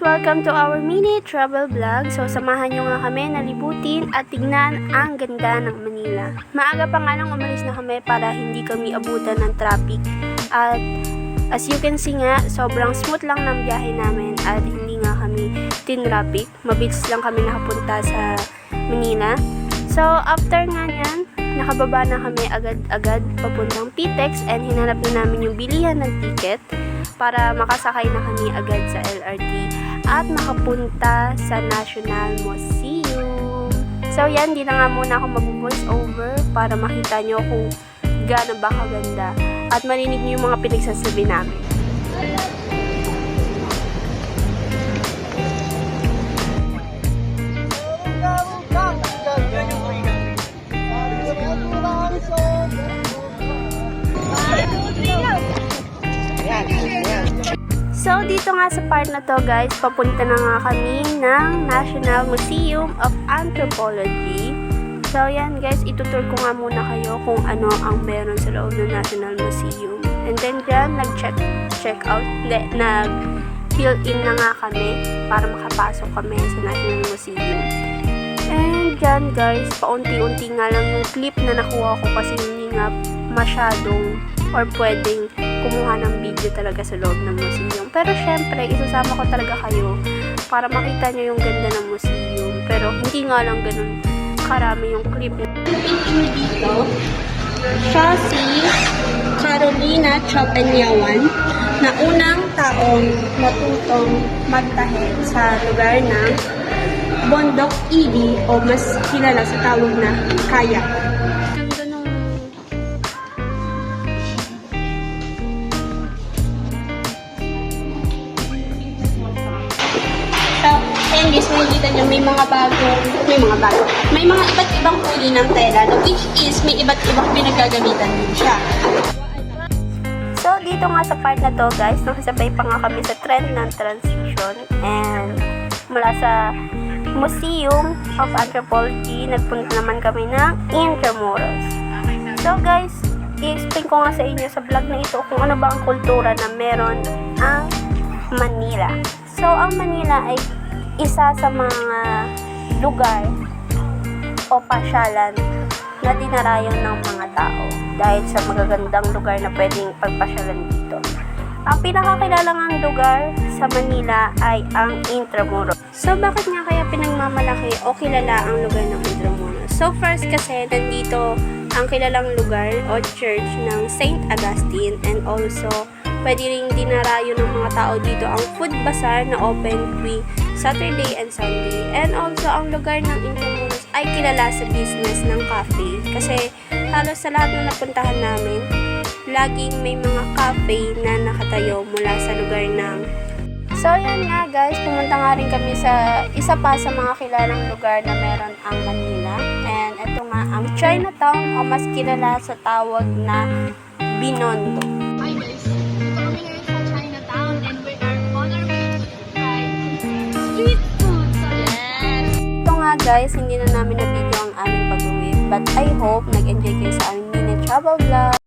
Welcome to our mini travel vlog. So, samahan nyo nga kami na libutin at tignan ang ganda ng Manila. Maaga pa nga nang umalis na kami para hindi kami abutan ng traffic. At as you can see nga, sobrang smooth lang ng biyahe namin at hindi nga kami tin-traffic. Mabilis lang kami nakapunta sa Manila. So, after nga niyan, nakababa na kami agad-agad papuntang PTEX and hinanap na namin yung bilihan ng ticket para makasakay na kami agad sa LRT at makapunta sa National Museum. So yan, di na nga muna ako mag-voice over para makita nyo kung gaano ba kaganda at marinig nyo yung mga pinagsasabi namin. So, dito nga sa part na to guys, papunta na nga kami ng National Museum of Anthropology. So, yan guys, itutur ko nga muna kayo kung ano ang meron sa loob ng National Museum. And then dyan, nag-check check out, hindi, nag-fill in na nga kami para makapasok kami sa National Museum. And dyan guys, paunti-unti nga lang yung clip na nakuha ko kasi hindi nga masyadong or pwedeng kumuha ng video talaga sa loob ng museum. Pero syempre, isasama ko talaga kayo para makita nyo yung ganda ng museum. Pero hindi nga lang ganun karami yung clip. picture dito, siya si Carolina Chapanyawan na unang taong matutong magtahe sa lugar ng Bondok Idi o mas kilala sa tawag na Kaya. Guys, makikita nyo may mga bagong, may mga bago, may mga iba't ibang uri ng tela which is may iba't ibang pinagagamitan din siya. So, dito nga sa part na to, guys, nakasabay pa nga kami sa trend ng transition and mula sa Museum of Anthropology, nagpunta naman kami ng Intramuros. So, guys, i-explain ko nga sa inyo sa vlog na ito kung ano ba ang kultura na meron ang Manila. So, ang Manila ay isa sa mga lugar o pasyalan na dinarayan ng mga tao dahil sa magagandang lugar na pwedeng pagpasyalan dito. Ang pinakakilalang lugar sa Manila ay ang Intramuros. So, bakit nga kaya pinagmamalaki o kilala ang lugar ng Intramuros? So, first kasi nandito ang kilalang lugar o church ng St. Augustine and also pwede rin dinarayo ng mga tao dito ang food bazaar na open tuwing Saturday and Sunday. And also, ang lugar ng Intramuros ay kilala sa business ng cafe. Kasi halos sa lahat na napuntahan namin, laging may mga cafe na nakatayo mula sa lugar ng So, yan nga guys, pumunta nga rin kami sa isa pa sa mga kilalang lugar na meron ang Manila. And ito nga, ang Chinatown o mas kilala sa tawag na Binondo. Guys, hindi na namin na-video ang aming pag-uwi. But I hope nag-enjoy kayo sa aming mini travel vlog.